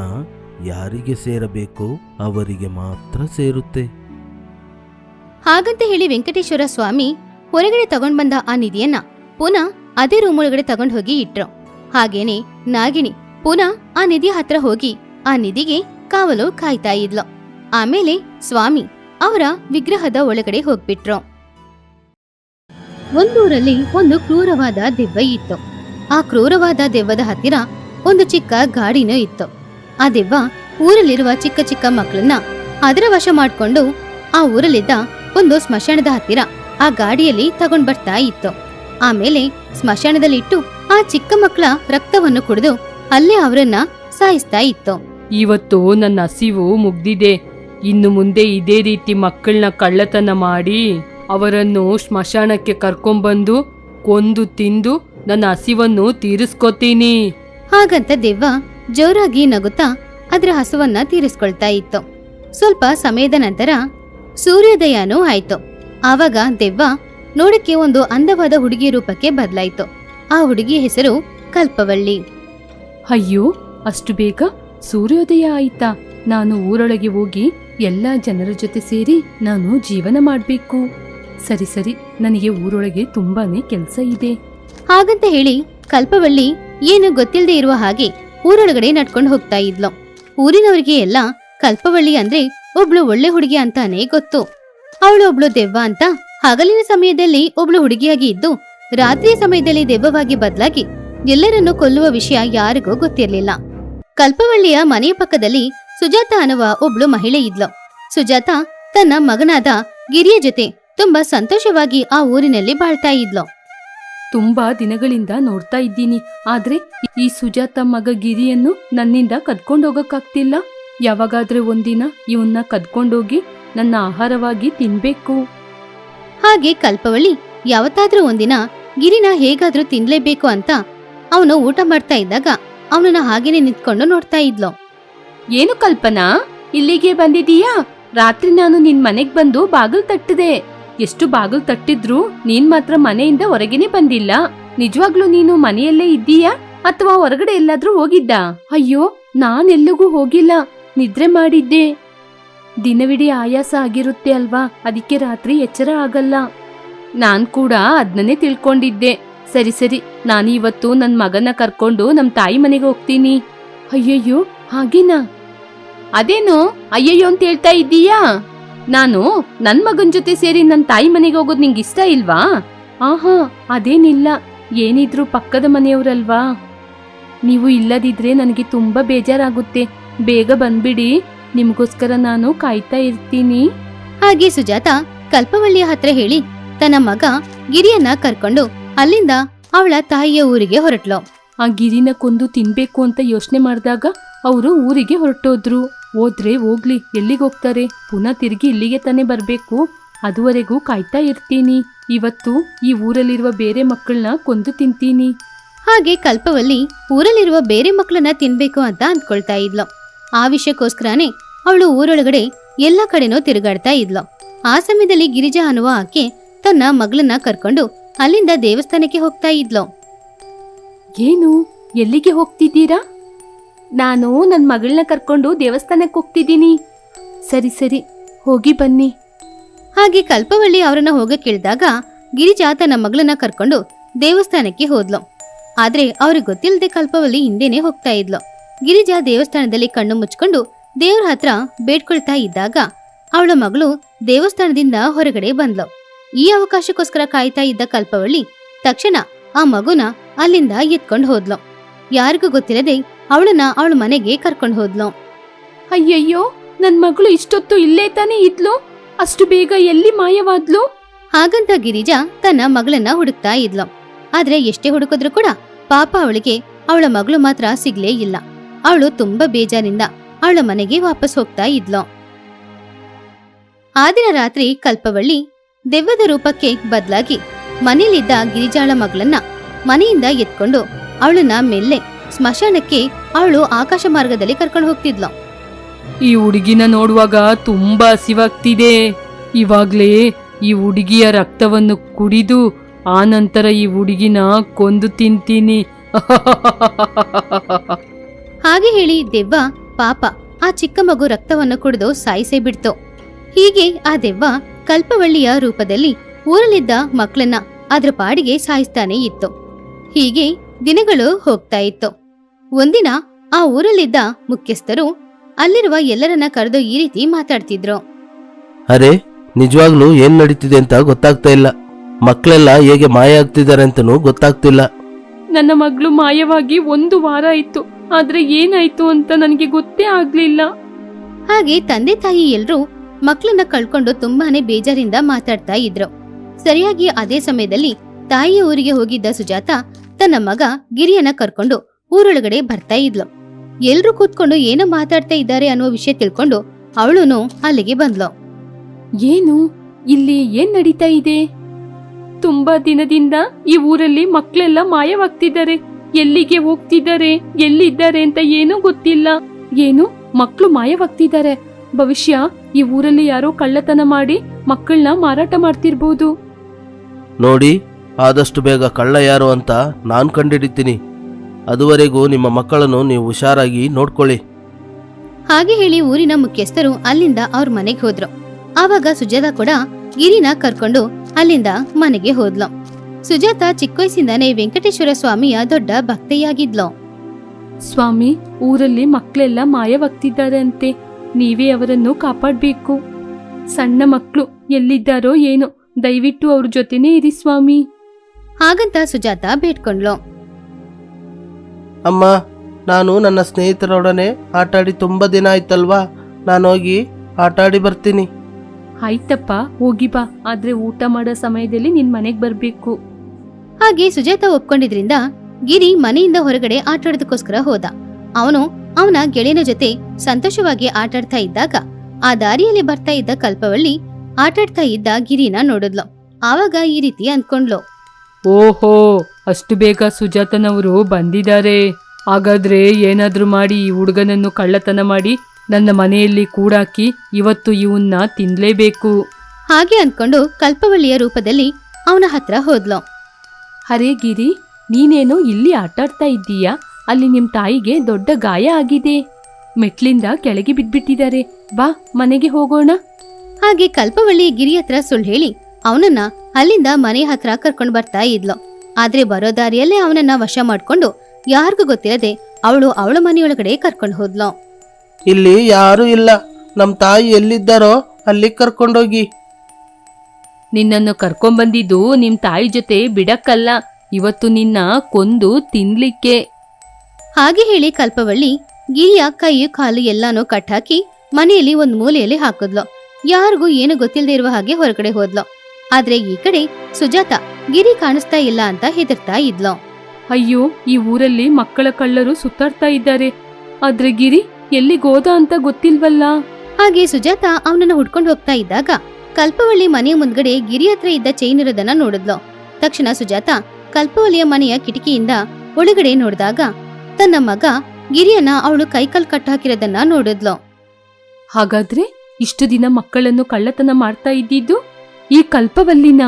ಯಾರಿಗೆ ಸೇರಬೇಕೋ ಅವರಿಗೆ ಮಾತ್ರ ಸೇರುತ್ತೆ. ಹಾಗಂತ ಹೇಳಿ ವೆಂಕಟೇಶ್ವರ ಸ್ವಾಮಿ ಹೊರಗಡೆ ತಗೊಂಡ್ ಬಂದ ಆ ನಿಧಿಯನ್ನ ಪುನಃ ಅದೇ ರೂಮ್ ಒಳಗಡೆ ತಗೊಂಡು ಹೋಗಿ ಇಟ್ರು. ಹಾಗೇನೆ ನಾಗಿಣಿ ಪುನಃ ಆ ನಿಧಿ ಹತ್ರ ಹೋಗಿ ಆ ನಿಧಿಗೆ ಕಾವಲು ಕಾಯ್ತಾ ಇದ್ಲು. ಆಮೇಲೆ ಸ್ವಾಮಿ ಅವರ ವಿಗ್ರಹದ ಒಳಗಡೆ ಹೋಗ್ಬಿಟ್ರು. ಒಂದೂರಲ್ಲಿ ಒಂದು ಕ್ರೂರವಾದ ದೆವ್ವ ಇತ್ತು. ಆ ಕ್ರೂರವಾದ ದೆವ್ವದ ಹತ್ತಿರ ಒಂದು ಚಿಕ್ಕ ಗಾಡಿನೂ ಇತ್ತು. ಆ ದೆವ್ವ ಊರಲ್ಲಿರುವ ಚಿಕ್ಕ ಚಿಕ್ಕ ಮಕ್ಕಳನ್ನ ಅದರ ವಶ ಮಾಡ್ಕೊಂಡು ಆ ಊರಲ್ಲಿದ್ದ ಒಂದು ಸ್ಮಶಾನದ ಹತ್ತಿರ ಆ ಗಾಡಿಯಲ್ಲಿ ತಗೊಂಡ್ ಬರ್ತಾ ಇತ್ತು. ಆಮೇಲೆ ಸ್ಮಶಾನದಲ್ಲಿಟ್ಟು ಆ ಚಿಕ್ಕ ಮಕ್ಕಳ ರಕ್ತವನ್ನು ಕುಡಿದು ಅಲ್ಲೇ ಅವರನ್ನ ಸಾಯಿಸ್ತಾ ಇತ್ತು. ಇವತ್ತು ನನ್ನ ಹಸಿವು ಮುಗ್ದಿದೆ. ಇನ್ನು ಮುಂದೆ ಇದೇ ರೀತಿ ಮಕ್ಕಳನ್ನ ಕಳ್ಳತನ ಮಾಡಿ ಅವರನ್ನು ಸ್ಮಶಾನಕ್ಕೆ ಕರ್ಕೊಂಬಂದು ಕೊಂದು ತಿಂದು ನನ್ನ ಹಸಿವನ್ನು ತೀರಿಸ್ಕೊತೀನಿ. ಹಾಗಂತ ದೆವ್ವ ಜೋರಾಗಿ ನಗುತ್ತಾ ಅದರ ಹಸುವನ್ನ ತೀರಿಸ್ಕೊಳ್ತಾ ಇತ್ತು. ಸ್ವಲ್ಪ ಸಮಯದ ನಂತರ ಸೂರ್ಯೋದಯನೂ ಆಯ್ತು. ಆವಾಗ ದೆವ್ವ ನೋಡಕ್ಕೆ ಒಂದು ಅಂದವಾದ ಹುಡುಗಿ ರೂಪಕ್ಕೆ ಬದಲಾಯ್ತು. ಆ ಹುಡುಗಿ ಹೆಸರು ಕಲ್ಪವಳ್ಳಿ. ಅಯ್ಯೋ ಅಷ್ಟು ಬೇಗ ಸೂರ್ಯೋದಯ ಆಯ್ತಾ? ನಾನು ಊರೊಳಗೆ ಹೋಗಿ ಎಲ್ಲ ಜನರ ಜೊತೆ ಸೇರಿ ನಾನು ಜೀವನ ಮಾಡಬೇಕು. ಸರಿ ಸರಿ ನನಗೆ ಊರೊಳಗೆ ತುಂಬಾನೇ ಕೆಲಸ ಇದೆ. ಹಾಗಂತ ಹೇಳಿ ಕಲ್ಪವಳ್ಳಿ ಏನು ಗೊತ್ತಿಲ್ಲದೆ ಇರುವ ಹಾಗೆ ಊರೊಳಗಡೆ ನಡ್ಕೊಂಡು ಹೋಗ್ತಾ ಇದ್ಲು. ಊರಿನವರಿಗೆ ಎಲ್ಲ ಕಲ್ಪವಳ್ಳಿ ಅಂದ್ರೆ ಒಬ್ಳು ಒಳ್ಳೆ ಹುಡುಗಿ ಅಂತಾನೆ ಗೊತ್ತು. ಅವಳು ಒಬ್ಳು ದೆವ್ವ ಅಂತ ಹಗಲಿನ ಸಮಯದಲ್ಲಿ ಒಬ್ಳು ಹುಡುಗಿಯಾಗಿ ಇದ್ದು ರಾತ್ರಿಯ ಸಮಯದಲ್ಲಿ ದೆವ್ವವಾಗಿ ಬದಲಾಗಿ ಎಲ್ಲರನ್ನೂ ಕೊಲ್ಲುವ ವಿಷಯ ಯಾರಿಗೂ ಗೊತ್ತಿರಲಿಲ್ಲ. ಕಲ್ಪವಳ್ಳಿಯ ಮನೆಯ ಪಕ್ಕದಲ್ಲಿ ಸುಜಾತ ಅನ್ನುವ ಒಬ್ಳು ಮಹಿಳೆ ಇದ್ಲು. ಸುಜಾತ ತನ್ನ ಮಗನಾದ ಗಿರಿಯ ಜೊತೆ ತುಂಬಾ ಸಂತೋಷವಾಗಿ ಆ ಊರಿನಲ್ಲಿ ಬಾಳ್ತಾ ಇದ್ಲು. ತುಂಬಾ ದಿನಗಳಿಂದ ನೋಡ್ತಾ ಇದ್ದೀನಿ ಆದ್ರೆ ಈ ಸುಜಾತ ಮಗ ಗಿರಿಯನ್ನು ನನ್ನಿಂದ ಕದ್ಕೊಂಡೋಗಕ್ಕಾಗ್ತಿಲ್ಲ ಯಾವಾಗಾದ್ರೆ ಒಂದಿನ ಇವನ್ನ ಕದ್ಕೊಂಡೋಗಿ ನನ್ನ ಆಹಾರವಾಗಿ ತಿನ್ಬೇಕು. ಹಾಗೆ ಕಲ್ಪವಳ್ಳಿ ಯಾವತ್ತಾದ್ರೂ ಒಂದಿನ ಗಿರಿನ ಹೇಗಾದ್ರೂ ತಿನ್ಲೇಬೇಕು ಅಂತ ಅವನು ಊಟ ಮಾಡ್ತಾ ಇದ್ದಾಗ ಅವನನ್ನ ಹಾಗೇನೆ ನಿಂತ್ಕೊಂಡು ನೋಡ್ತಾ ಇದ್ಲು. ಏನು ಕಲ್ಪನಾ? ಇಲ್ಲಿಗೆ ಬಂದಿದೀಯಾ ರಾತ್ರಿ ನಾನು ನಿನ್ ಮನೆಗ್ ಬಂದು ಬಾಗಿಲು ತಟ್ಟಿದೆ. ಎಷ್ಟು ಬಾಗಿಲು ತಟ್ಟಿದ್ರು ನೀನ್ ಮಾತ್ರ ಮನೆಯಿಂದ ಹೊರಗೇನೆ ಬಂದಿಲ್ಲ. ನಿಜವಾಗ್ಲೂ ನೀನು ಮನೆಯಲ್ಲೇ ಇದ್ದೀಯಾ? ಅಥವಾ ಹೊರಗಡೆ ಎಲ್ಲಾದ್ರೂ ಹೋಗಿದ್ದ? ಅಯ್ಯೋ ನಾನೆಲ್ಲಿಗೂ ಹೋಗಿಲ್ಲ. ನಿದ್ರೆ ಮಾಡಿದ್ದೆ. ದಿನವಿಡೀ ಆಯಾಸ ಆಗಿರುತ್ತೆ ಅಲ್ವಾ? ಅದಕ್ಕೆ ರಾತ್ರಿ ಎಚ್ಚರ ಆಗಲ್ಲ. ನಾನ್ ಕೂಡ ಅದನ್ನೇ ತಿಳ್ಕೊಂಡಿದ್ದೆ. ಸರಿ ಸರಿ ನಾನು ಇವತ್ತು ನನ್ನ ಮಗನ ಕರ್ಕೊಂಡು ನಮ್ಮ ತಾಯಿ ಮನೆಗೆ ಹೋಗ್ತೀನಿ. ಅಯ್ಯಯ್ಯೋ, ಹಾಗೇನಾ? ಅದೇನು? ಅಯ್ಯಯ್ಯೋ ಅಂತ ಹೇಳ್ತಾ ಇದ್ದೀಯಾ? ನಾನು ನನ್ ಮಗನ್ ಜೊತೆ ಸೇರಿ ನನ್ನ ತಾಯಿ ಮನೆಗೆ ಹೋಗೋದು ನಿಂಗೆ ಇಷ್ಟ ಇಲ್ವಾ? ಆಹಾ, ಅದೇನಿಲ್ಲ. ಏನಿದ್ರು ಪಕ್ಕದ ಮನೆಯವರಲ್ವಾ? ನೀವು ಇಲ್ಲದಿದ್ರೆ ನನಗೆ ತುಂಬಾ ಬೇಜಾರಾಗುತ್ತೆ. ಬೇಗ ಬಂದ್ಬಿಡಿ. ನಿಮಗೋಸ್ಕರ ನಾನು ಕಾಯ್ತಾ ಇರ್ತೀನಿ. ಹಾಗೆ ಸುಜಾತ ಕಲ್ಪವಳ್ಳಿಯ ಹತ್ರ ಹೇಳಿ ತನ್ನ ಮಗ ಗಿರಿಯನ್ನ ಕರ್ಕೊಂಡು ಅಲ್ಲಿಂದ ಅವಳ ತಾಯಿಯ ಊರಿಗೆ ಹೊರಟ್ಲು. ಆ ಗಿರಿನ ಕೊಂದು ತಿನ್ಬೇಕು ಅಂತ ಯೋಚನೆ ಮಾಡಿದಾಗ ಅವರು ಊರಿಗೆ ಹೊರಟೋದ್ರು. ಹೋದ್ರೆ ಹೋಗ್ಲಿ ಎಲ್ಲಿಗೆ ಹೋಗ್ತಾರೆ? ಪುನಃ ತಿರುಗಿ ಇಲ್ಲಿಗೆ ತಾನೇ ಬರ್ಬೇಕು. ಅದುವರೆಗೂ ಕಾಯ್ತಾ ಇರ್ತೀನಿ. ಇವತ್ತು ಈ ಊರಲ್ಲಿರುವ ಬೇರೆ ಮಕ್ಕಳನ್ನ ಕೊಂದು ತಿಂತೀನಿ. ಹಾಗೆ ಕಲ್ಪವಲ್ಲಿ ಊರಲ್ಲಿರುವ ಬೇರೆ ಮಕ್ಕಳನ್ನ ತಿನ್ಬೇಕು ಅಂತ ಅಂದ್ಕೊಳ್ತಾ ಇದ್ಲು. ಆ ವಿಷಯಕ್ಕೋಸ್ಕರನೇ ಅವಳು ಊರೊಳಗಡೆ ಎಲ್ಲ ಕಡೆನೂ ತಿರುಗಾಡ್ತಾ ಇದ್ಲು. ಆ ಸಮಯದಲ್ಲಿ ಗಿರಿಜಾ ಅನ್ನುವ ಆಕೆ ತನ್ನ ಮಗಳನ್ನ ಕರ್ಕೊಂಡು ಅಲ್ಲಿಂದ ದೇವಸ್ಥಾನಕ್ಕೆ ಹೋಗ್ತಾ ಇದ್ಲು. ಏನು? ಎಲ್ಲಿಗೆ ಹೋಗ್ತಿದ್ದೀರಾ? ನಾನು ನನ್ನ ಮಗಳನ್ನ ಕರ್ಕೊಂಡು ದೇವಸ್ಥಾನಕ್ಕೆ ಹೋಗ್ತಿದ್ದೀನಿ. ಸರಿ ಸರಿ ಹೋಗಿ ಬನ್ನಿ. ಹಾಗೆ ಕಲ್ಪವಳ್ಳಿ ಅವರನ್ನ ಹೋಗ ಕೇಳಿದಾಗ ಗಿರಿಜಾ ತನ್ನ ಮಗಳನ್ನ ಕರ್ಕೊಂಡು ದೇವಸ್ಥಾನಕ್ಕೆ ಹೋದ್ಲು. ಆದ್ರೆ ಅವ್ರಿಗೆ ಗೊತ್ತಿಲ್ಲದೆ ಕಲ್ಪವಳ್ಳಿ ಹಿಂದೆನೆ ಹೋಗ್ತಾ ಇದ್ಲು. ಗಿರಿಜಾ ದೇವಸ್ಥಾನದಲ್ಲಿ ಕಣ್ಣು ಮುಚ್ಕೊಂಡು ದೇವ್ರ ಹತ್ರ ಬೇಡ್ಕೊಳ್ತಾ ಇದ್ದಾಗ ಅವಳ ಮಗಳು ದೇವಸ್ಥಾನದಿಂದ ಹೊರಗಡೆ ಬಂದ್ಲು. ಈ ಅವಕಾಶಕ್ಕೋಸ್ಕರ ಕಾಯ್ತಾ ಇದ್ದ ಕಲ್ಪವಳ್ಳಿ ತಕ್ಷಣ ಆ ಮಗುನ ಅಲ್ಲಿಂದ ಎತ್ಕೊಂಡು ಹೋದ್ಲು. ಯಾರಿಗೂ ಗೊತ್ತಿರದೆ ಅವಳನ್ನ ಅವಳ ಮನೆಗೆ ಕರ್ಕೊಂಡು ಹೋದ್ಲು. ಅಯ್ಯಯ್ಯೋ ನನ್ ಮಗಳು ಇಷ್ಟೊತ್ತು ಇಲ್ಲೇ ತಾನೇ ಇದ್ಲು? ಅಷ್ಟು ಬೇಗ ಎಲ್ಲಿ ಮಾಯವಾದ್ಲು? ಹಾಗಂತ ಗಿರಿಜಾ ತನ್ನ ಮಗಳನ್ನ ಹುಡುಕ್ತಾ ಇದ್ಲು. ಆದ್ರೆ ಎಷ್ಟೇ ಹುಡುಕಿದ್ರು ಕೂಡ ಪಾಪ ಅವಳಿಗೆ ಅವಳ ಮಗಳು ಮಾತ್ರ ಸಿಗ್ಲೇ ಇಲ್ಲ. ಅವಳು ತುಂಬಾ ಬೇಜಾರಿಂದ ಅವಳ ಮನೆಗೆ ವಾಪಸ್ ಹೋಗ್ತಾ ಇದ್ಲು. ಆ ದಿನ ರಾತ್ರಿ ಕಲ್ಪವಳ್ಳಿ ದೆವ್ವದ ರೂಪಕ್ಕೆ ಬದಲಾಗಿ ಮನೆಯಲ್ಲಿದ್ದ ಗಿರಿಜಾಳ ಮಗಳನ್ನ ಮನೆಯಿಂದ ಎತ್ಕೊಂಡು ಅವಳನ್ನ ಮೆಲ್ಲೆ ಸ್ಮಶಾನಕ್ಕೆ ಅವಳು ಆಕಾಶ ಮಾರ್ಗದಲ್ಲಿ ಕರ್ಕೊಂಡು ಹೋಗ್ತಿದ್ಲು. ಈ ಹುಡುಗಿನ ನೋಡುವಾಗ ತುಂಬಾ ಹಸಿವಾಗ್ತಿದೆ. ಇವಾಗ್ಲೇ ಈ ಹುಡುಗಿಯ ರಕ್ತವನ್ನು ಕುಡಿದು ಆ ನಂತರ ಈ ಹುಡುಗಿನ ಕೊಂದು ತಿಂತೀನಿ. ಹಾಗೆ ಹೇಳಿ ದೆವ್ವ ಪಾಪ ಆ ಚಿಕ್ಕ ಮಗು ರಕ್ತವನ್ನು ಕುಡಿದು ಸಾಯಿಸೇ ಬಿಡ್ತು. ಹೀಗೆ ಆ ದೆವ್ವ ಕಲ್ಪವಳ್ಳಿಯ ರೂಪದಲ್ಲಿ ಊರಲ್ಲಿದ್ದ ಮಕ್ಕಳನ್ನ ಅದರ ಪಾಡಿಗೆ ಸಾಯಿಸ್ತಾನೆ ಇತ್ತು. ಹೀಗೆ ದಿನಗಳು ಹೋಗ್ತಾ ಇತ್ತು. ಒಂದಿನ ಆ ಊರಲ್ಲಿದ್ದ ಮುಖ್ಯಸ್ಥರು ಅಲ್ಲಿರುವ ಎಲ್ಲರನ್ನ ಕರೆದು ಈ ರೀತಿ ಮಾತಾಡ್ತಿದ್ರು. ಅರೆ ನಿಜವಾಗ್ಲೂ ಏನ್ ನಡೀತಿದೆ ಅಂತ ಗೊತ್ತಾಗ್ತಾ ಇಲ್ಲ. ಮಕ್ಕಳೆಲ್ಲ ಹೇಗೆ ಮಾಯ ಆಗ್ತಿದ್ದಾರೆ ಅಂತನೂ ಗೊತ್ತಾಗ್ತಿಲ್ಲ. ನನ್ನ ಮಗಳು ಮಾಯವಾಗಿ ಒಂದು ವಾರ ಆಯ್ತು. ಆದ್ರೆ ಏನಾಯ್ತು ಅಂತ ನನಗೆ ಗೊತ್ತೇ ಆಗ್ಲಿಲ್ಲ. ಹಾಗೆ ತಂದೆ ತಾಯಿ ಎಲ್ರೂ ಮಕ್ಕಳನ್ನ ಕಳ್ಕೊಂಡು ತುಂಬಾನೇ ಬೇಜಾರಿಂದ ಮಾತಾಡ್ತಾ ಇದ್ರು. ಸರಿಯಾಗಿ ಅದೇ ಸಮಯದಲ್ಲಿ ತಾಯಿಯ ಊರಿಗೆ ಹೋಗಿದ್ದ ಸುಜಾತ ತನ್ನ ಮಗ ಗಿರಿಯನ್ನ ಕರ್ಕೊಂಡು ಊರೊಳಗಡೆ ಬರ್ತಾ ಇದ್ಲು. ಎಲ್ರು ಕೂತ್ಕೊಂಡು ಏನೋ ಮಾತಾಡ್ತಾ ಇದ್ದಾರೆ ಅನ್ನುವ ವಿಷಯ ತಿಳ್ಕೊಂಡು ಅವಳುನು ಅಲ್ಲಿಗೆ ಬಂದ್ಲು. ಏನು? ಇಲ್ಲಿ ಏನ್ ನಡೀತಾ ಇದೆ? ತುಂಬಾ ದಿನದಿಂದ ಈ ಊರಲ್ಲಿ ಮಕ್ಕಳೆಲ್ಲ ಮಾಯವಾಗ್ತಿದ್ದಾರೆ. ಎಲ್ಲಿಗೆ ಹೋಗ್ತಿದ್ದಾರೆ, ಎಲ್ಲಿದ್ದಾರೆ ಅಂತ ಏನೂ ಗೊತ್ತಿಲ್ಲ. ಏನು? ಮಕ್ಕಳು ಮಾಯವಾಗ್ತಿದ್ದಾರೆ. ಭವಿಷ್ಯ ಈ ಊರಲ್ಲಿ ಯಾರೋ ಕಳ್ಳತನ ಮಾಡಿ ಮಕ್ಕಳನ್ನ ಮಾರಾಟ ಮಾಡ್ತಿರ್ಬೋದು. ನೋಡಿ ಆದಷ್ಟು ಬೇಗ ಕಳ್ಳ ಯಾರು ಅಂತ ನಾನು ಕಂಡಿಡಿತೀನಿ. ಅದುವರೆಗೂ ನಿಮ್ಮ ಮಕ್ಕಳನ್ನು ನೀವು ಹುಷಾರಾಗಿ ನೋಡ್ಕೊಳ್ಳಿ. ಹಾಗೆ ಹೇಳಿ ಊರಿನ ಮುಖ್ಯಸ್ಥರು ಅಲ್ಲಿಂದ ಅವ್ರ ಮನೆಗೆ ಹೋದ್ರು. ಆವಾಗ ಸುಜಾತ ಕೂಡ ಗಿರಿನ ಕರ್ಕೊಂಡು ಅಲ್ಲಿಂದ ಮನೆಗೆ ಹೋದ್ಲು. ಸುಜಾತ ಚಿಕ್ಕ ವಯಸ್ಸಿಂದಾನೇ ವೆಂಕಟೇಶ್ವರ ಸ್ವಾಮಿಯ ದೊಡ್ಡ ಭಕ್ತೆಯಾಗಿದ್ಲು. ಸ್ವಾಮಿ ಊರಲ್ಲಿ ಮಕ್ಕಳೆಲ್ಲ ಮಾಯವಾಗ್ತಿದ್ದಾರೆ ಅಂತೆ ನೀವೇ ಅವರನ್ನು ಕಾಪಾಡಬೇಕು. ಸಣ್ಣ ಮಕ್ಕಳು ಎಲ್ಲಿದ್ದಾರೋ ಏನೋ ದಯವಿಟ್ಟು ಅವ್ರ ಜೊತೆನೇ ಇರಿ ಸ್ವಾಮಿ. ಹಾಗಂತ ಸುಜಾತ ಬೇಡ್ಕೊಂಡ್ಲು ಅಮ್ಮ ನಾನು ನನ್ನ ಸ್ನೇಹಿತರೊಡನೆ ಆಟಾಡಿ ತುಂಬ ದಿನ ಆಯ್ತಲ್ವಾ? ನಾನು ಹೋಗಿ ಆಟಾಡಿ ಬರ್ತೀನಿ. ಆಯ್ತಪ್ಪ ಹೋಗಿ ಬಾ. ಆದ್ರೆ ಊಟ ಮಾಡೋ ಸಮಯದಲ್ಲಿ ನಿನ್ ಮನೆಗ್ ಬರ್ಬೇಕು. ಹಾಗೆ ಸುಜಾತ ಒಪ್ಕೊಂಡಿದ್ರಿಂದ ಗಿರಿ ಮನೆಯಿಂದ ಹೊರಗಡೆ ಆಟಾಡೋದಕ್ಕೋಸ್ಕರ ಹೋದ. ಅವನು ಅವನ ಗೆಳೆಯನ ಜೊತೆ ಸಂತೋಷವಾಗಿ ಆಟಾಡ್ತಾ ಇದ್ದಾಗ ಆ ದಾರಿಯಲ್ಲಿ ಬರ್ತಾ ಇದ್ದ ಕಲ್ಪವಳ್ಳಿ ಆಟಾಡ್ತಾ ಇದ್ದ ಗಿರಿನ ನೋಡಿದ್ಲು. ಆವಾಗ ಈ ರೀತಿ ಅಂದ್ಕೊಂಡ್ಲು. ಓಹೋ ಅಷ್ಟು ಬೇಗ ಸುಜಾತನವರು ಬಂದಿದ್ದಾರೆ. ಹಾಗಾದ್ರೆ ಏನಾದ್ರೂ ಮಾಡಿ ಈ ಹುಡುಗನನ್ನು ಕಳ್ಳತನ ಮಾಡಿ ನನ್ನ ಮನೆಯಲ್ಲಿ ಕೂಡಾಕಿ ಇವತ್ತು ಇವನ್ನ ತಿನ್ಲೇಬೇಕು. ಹಾಗೆ ಅಂದ್ಕೊಂಡು ಕಲ್ಪವಳ್ಳಿಯ ರೂಪದಲ್ಲಿ ಅವನ ಹತ್ರ ಹೋದ್ಲು. ಹರೇ ಗಿರಿ ನೀನೇನು ಇಲ್ಲಿ ಆಟಾಡ್ತಾ ಇದ್ದೀಯಾ? ಅಲ್ಲಿ ನಿಮ್ ತಾಯಿಗೆ ದೊಡ್ಡ ಗಾಯ ಆಗಿದೆ. ಮೆಟ್ಲಿಂದ ಕೆಳಗೆ ಬಿದ್ಬಿಟ್ಟಿದ್ದಾರೆ. ಬಾ ಮನೆಗೆ ಹೋಗೋಣ. ಹಾಗೆ ಕಲ್ಪವಳ್ಳಿ ಗಿರಿ ಹತ್ರ ಸುಳ್ಳು ಹೇಳಿ ಅವನನ್ನ ಅಲ್ಲಿಂದ ಮನೆ ಹತ್ರ ಕರ್ಕೊಂಡು ಬರ್ತಾ ಇದ್ಲು. ಆದ್ರೆ ಬರೋ ದಾರಿಯಲ್ಲೇ ಅವನನ್ನ ವಶ ಮಾಡ್ಕೊಂಡು ಯಾರಿಗೂ ಗೊತ್ತಿರದೆ ಅವಳು ಅವಳ ಮನೆಯೊಳಗಡೆ ಕರ್ಕೊಂಡು ಹೋದ್ಲು. ಇಲ್ಲಿ ಯಾರೂ ಇಲ್ಲ. ನಮ್ಮ ತಾಯಿ ಎಲ್ಲಿದ್ದಾರೋ ಅಲ್ಲಿ ಕರ್ಕೊಂಡೋಗಿ. ನಿನ್ನನ್ನು ಕರ್ಕೊಂಬಂದಿದ್ದು ನಿಮ್ ತಾಯಿ ಜೊತೆ ಬಿಡಕ್ಕಲ್ಲ. ಇವತ್ತು ನಿನ್ನ ಕೊಂದು ತಿನ್ಲಿಕ್ಕೆ. ಹಾಗೆ ಹೇಳಿ ಕಲ್ಪವಳ್ಳಿ ಗಿರಿಯ ಕೈ ಕಾಲು ಎಲ್ಲಾನು ಕಟ್ಟಾಕಿ ಮನೆಯಲ್ಲಿ ಒಂದ್ ಮೂಲೆಯಲ್ಲಿ ಹಾಕಿದ್ಲು. ಯಾರಿಗೂ ಏನು ಗೊತ್ತಿಲ್ಲದೆ ಇರುವ ಹಾಗೆ ಹೊರಗಡೆ ಹೋದ್ಲು. ಆದ್ರೆ ಈ ಕಡೆ ಸುಜಾತ ಗಿರಿ ಕಾಣಿಸ್ತಾ ಇಲ್ಲ ಅಂತ ಹೆದರ್ತಾ ಇದ್ಲು. ಅಯ್ಯೋ ಈ ಊರಲ್ಲಿ ಮಕ್ಕಳ ಕಳ್ಳರು ಸುತ್ತಾಡ್ತಾ ಇದ್ದಾರೆ. ಆದ್ರೆ ಗಿರಿ ಎಲ್ಲಿಗೋದ ಅಂತ ಗೊತ್ತಿಲ್ವಲ್ಲ? ಹಾಗೆ ಸುಜಾತ ಅವನನ್ನ ಹುಡ್ಕೊಂಡು ಹೋಗ್ತಾ ಇದ್ದಾಗ ಕಲ್ಪವಳ್ಳಿ ಮನೆಯ ಮುಂದ್ಗಡೆ ಗಿರಿ ಹತ್ರ ಇದ್ದ ಚೈನ್ ಇರೋದನ್ನ ನೋಡಿದ್ಲು. ತಕ್ಷಣ ಸುಜಾತ ಕಲ್ಪವಳ್ಳಿಯ ಮನೆಯ ಕಿಟಕಿಯಿಂದ ಒಳಗಡೆ ನೋಡಿದಾಗ ತನ್ನ ಮಗ ಗಿರಿಯನ ಅವಳು ಕೈಕಲ್ ಕಟ್ಟಾಕಿರೋದನ್ನ ನೋಡಿದ್ಲು. ಹಾಗಾದ್ರೆ ಇಷ್ಟು ದಿನ ಮಕ್ಕಳನ್ನು ಕಳ್ಳತನ ಮಾಡ್ತಾ ಇದ್ದಿದ್ದು ಈ ಕಲ್ಪವಲ್ಲಿನ?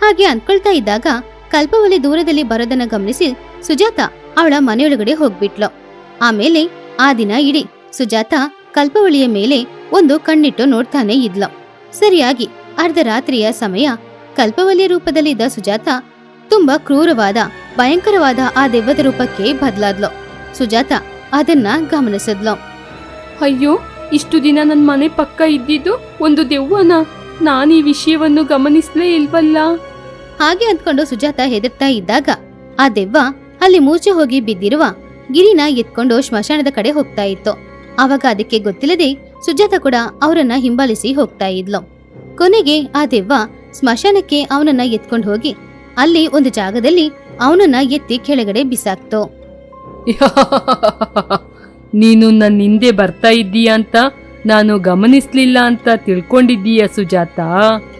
ಹಾಗೆ ಅನ್ಕೊಳ್ತಾ ಇದ್ದಾಗ ಕಲ್ಪವಲ್ಲಿ ದೂರದಲ್ಲಿ ಬರೋದನ್ನ ಗಮನಿಸಿ ಸುಜಾತ ಅವಳ ಮನೆಯೊಳಗಡೆ ಹೋಗ್ಬಿಟ್ಲು. ಆಮೇಲೆ ಆ ದಿನ ಇಡೀ ಸುಜಾತ ಕಲ್ಪವಳಿಯ ಮೇಲೆ ಒಂದು ಕಣ್ಣಿಟ್ಟು ನೋಡ್ತಾನೆ ಇದ್ಲು. ಸರಿಯಾಗಿ ಅರ್ಧ ರಾತ್ರಿಯ ಸಮಯ ಕಲ್ಪವಲಿಯ ರೂಪದಲ್ಲಿದ್ದ ಸುಜಾತ ತುಂಬಾ ಕ್ರೂರವಾದ ಭಯಂಕರವಾದ ಆ ದೆವ್ವದ ರೂಪಕ್ಕೆ ಬದಲಾದ್ಲು. ಸುಜಾತ ಅದನ್ನ ಗಮನಿಸಿದ್ಲು. ಅಯ್ಯೋ ಇಷ್ಟು ದಿನ ನನ್ನ ಮನೆ ಪಕ್ಕ ಇದ್ದಿದ್ದು ಒಂದು ದೆವ್ವನ? ನಾನು ಈ ವಿಷಯವನ್ನು ಗಮನಿಸಲೇ ಇಲ್ವಲ್ಲ? ಹಾಗೆ ಅಂದ್ಕೊಂಡು ಸುಜಾತ ಹೆದರ್ತಾ ಇದ್ದಾಗ ಆ ದೆವ್ವ ಅಲ್ಲಿ ಮೂರ್ಛೆ ಹೋಗಿ ಬಿದ್ದಿರುವ ಗಿರಿನ ಎತ್ಕೊಂಡು ಸ್ಮಶಾನದ ಕಡೆ ಹೋಗ್ತಾ ಇತ್ತು. ಆವಾಗ ಅದಕ್ಕೆ ಗೊತ್ತಿಲ್ಲದೆ ಸುಜಾತ ಕೂಡ ಅವರನ್ನ ಹಿಂಬಾಲಿಸಿ ಹೋಗ್ತಾ ಇದ್ಲು. ಕೊನೆಗೆ ಆ ದೆವ್ವ ಸ್ಮಶಾನಕ್ಕೆ ಅವನನ್ನ ಎತ್ಕೊಂಡು ಹೋಗಿ ಅಲ್ಲಿ ಒಂದು ಜಾಗದಲ್ಲಿ ಅವನನ್ನ ಎತ್ತಿ ಕೆಳಗಡೆ ಬಿಸಾಕ್ತು. (laughs) ನೀನು ನನ್ನ ಹಿಂದೆ ಬರ್ತಾ ಇದ್ದೀಯ ಅಂತ ನಾನು ಗಮನಿಸ್ಲಿಲ್ಲ ಅಂತ ತಿಳ್ಕೊಂಡಿದ್ದೀಯ ಸುಜಾತ?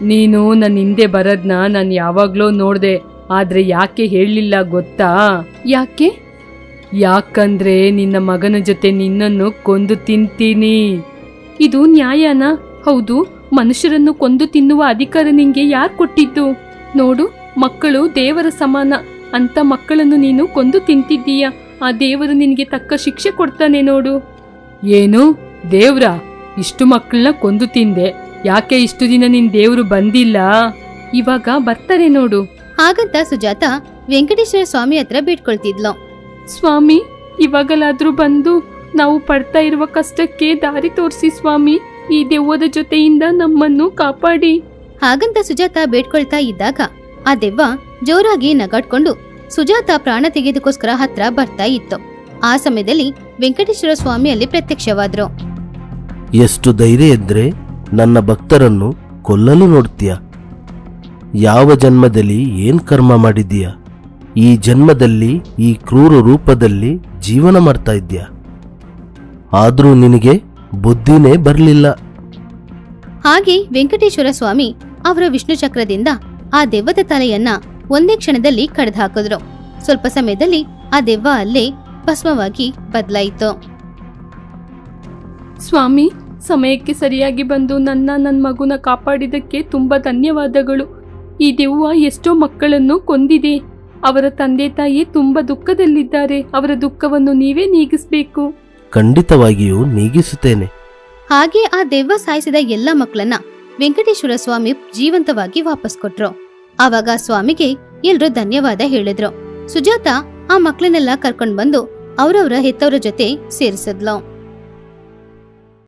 ನೀನು ನನ್ನ ಹಿಂದೆ ಬರೋದ್ನ ನಾನು ಯಾವಾಗ್ಲೋ ನೋಡ್ದೆ ಆದ್ರೆ ಯಾಕೆ ಹೇಳಲಿಲ್ಲ ಗೊತ್ತಾ? ಯಾಕೆ? ಯಾಕಂದ್ರೆ ನಿನ್ನ ಮಗನ ಜೊತೆ ನಿನ್ನನ್ನು ಕೊಂದು ತಿಂತೀನಿ. ಇದು ನ್ಯಾಯನಾ? ಹೌದು ಮನುಷ್ಯರನ್ನು ಕೊಂದು ತಿನ್ನುವ ಅಧಿಕಾರ ನಿಂಗೆ ಯಾರು ಕೊಟ್ಟಿದ್ದು? ನೋಡು ಮಕ್ಕಳು ದೇವರ ಸಮಾನ ಅಂತ ಮಕ್ಕಳನ್ನು ನೀನು ಕೊಂದು ತಿಂತಿದ್ದೀಯ. ಆ ದೇವರು ನಿನಗೆ ತಕ್ಕ ಶಿಕ್ಷೆ ಕೊಡ್ತಾನೆ ನೋಡು. ಏನು? ದೇವ್ರ? ಇಷ್ಟು ಮಕ್ಕಳನ್ನ ಕೊಂದು ತಿಂದೆ. ಯಾಕೆ ಇಷ್ಟು ದಿನ ನಿನ್ ದೇವ್ರು ಬಂದಿಲ್ಲ? ಇವಾಗ ಬರ್ತಾರೆ ನೋಡು. ಹಾಗಂತ ಸುಜಾತ ವೆಂಕಟೇಶ್ವರ ಸ್ವಾಮಿ ಹತ್ರ ಬೇಡ್ಕೊಳ್ತಿದ್ಲು. ಸ್ವಾಮಿ ಇವಾಗಲಾದ್ರೂ ಬಂದು ನಾವು ಪಡ್ತಾ ಇರುವ ಕಷ್ಟಕ್ಕೆ ದಾರಿ ತೋರಿಸಿ ಸ್ವಾಮಿ. ಈ ದೆವ್ವದ ಜೊತೆಯಿಂದ ನಮ್ಮನ್ನು ಕಾಪಾಡಿ. ಹಾಗಂತ ಸುಜಾತ ಬೇಡ್ಕೊಳ್ತಾ ಇದ್ದಾಗ ಆ ದೆವ್ವ ಜೋರಾಗಿ ನಗಾಡ್ಕೊಂಡು ಸುಜಾತ ಪ್ರಾಣ ತೆಗೆದಕ್ಕೋಸ್ಕರ ಹತ್ರ ಬರ್ತಾ ಇತ್ತು. ಆ ಸಮಯದಲ್ಲಿ ವೆಂಕಟೇಶ್ವರ ಸ್ವಾಮಿ ಅಲ್ಲಿ ಪ್ರತ್ಯಕ್ಷವಾದ್ರು. ಎಷ್ಟು ಧೈರ್ಯ ಇದ್ರೆ ನನ್ನ ಭಕ್ತರನ್ನು ಕೊಲ್ಲಲು ನೋಡ್ತೀಯ? ಯಾವ ಜನ್ಮದಲ್ಲಿ ಏನ್ ಕರ್ಮ ಮಾಡಿದೀಯ ಈ ಜನ್ಮದಲ್ಲಿ ಈ ಕ್ರೂರ ರೂಪದಲ್ಲಿ ಜೀವನ ಮಾಡ್ತಾ ಇದ್ದೀಯ? ಆದ್ರೂ ನಿನಗೆ ಬುದ್ಧಿನೇ ಬರಲಿಲ್ಲ. ಹಾಗೆ ವೆಂಕಟೇಶ್ವರ ಸ್ವಾಮಿ ಅವರ ವಿಷ್ಣು ಚಕ್ರದಿಂದ ಆ ದೆವ್ವದ ತಲೆಯನ್ನ ಒಂದೇ ಕ್ಷಣದಲ್ಲಿ ಕಡ್ದು ಹಾಕಿದ್ರು ಸ್ವಲ್ಪ ಸಮಯದಲ್ಲಿ ಆ ದೆವ್ವ ಅಲ್ಲೇ ಭಸ್ಮವಾಗಿ ಬದಲಾಯಿತು. ಸ್ವಾಮಿ ಸಮಯಕ್ಕೆ ಸರಿಯಾಗಿ ಬಂದು ನನ್ನ ನನ್ನ ಮಗುನ ಕಾಪಾಡಿದಕ್ಕೆ ತುಂಬಾ ಧನ್ಯವಾದಗಳು. ಈ ದೆವ್ವ ಎಷ್ಟೋ ಮಕ್ಕಳನ್ನು ಕೊಂದಿದೆ. ಅವರ ತಂದೆ ತಾಯಿ ತುಂಬಾ ದುಃಖದಲ್ಲಿದ್ದಾರೆ. ಅವರ ದುಃಖವನ್ನು ನೀವೇ ನೀಗಿಸಬೇಕು. ಖಂಡಿತವಾಗಿಯೂ ನೀಗಿಸುತ್ತೇನೆ. ಹಾಗೆ ಆ ದೆವ್ವ ಸಾಯಿಸಿದ ಎಲ್ಲ ಮಕ್ಕಳನ್ನ ವೆಂಕಟೇಶ್ವರ ಸ್ವಾಮಿ ಜೀವಂತವಾಗಿ ವಾಪಸ್ ಕೊಟ್ರು. ಆವಾಗ ಸ್ವಾಮಿಗೆ ಎಲ್ರು ಧನ್ಯವಾದ ಹೇಳಿದ್ರು. ಸುಜಾತ ಆ ಮಕ್ಕಳನ್ನೆಲ್ಲ ಕರ್ಕೊಂಡ್ ಬಂದು ಅವರವರ ಹೆತ್ತವರ ಜೊತೆ ಸೇರಿಸಿದ್ಲು.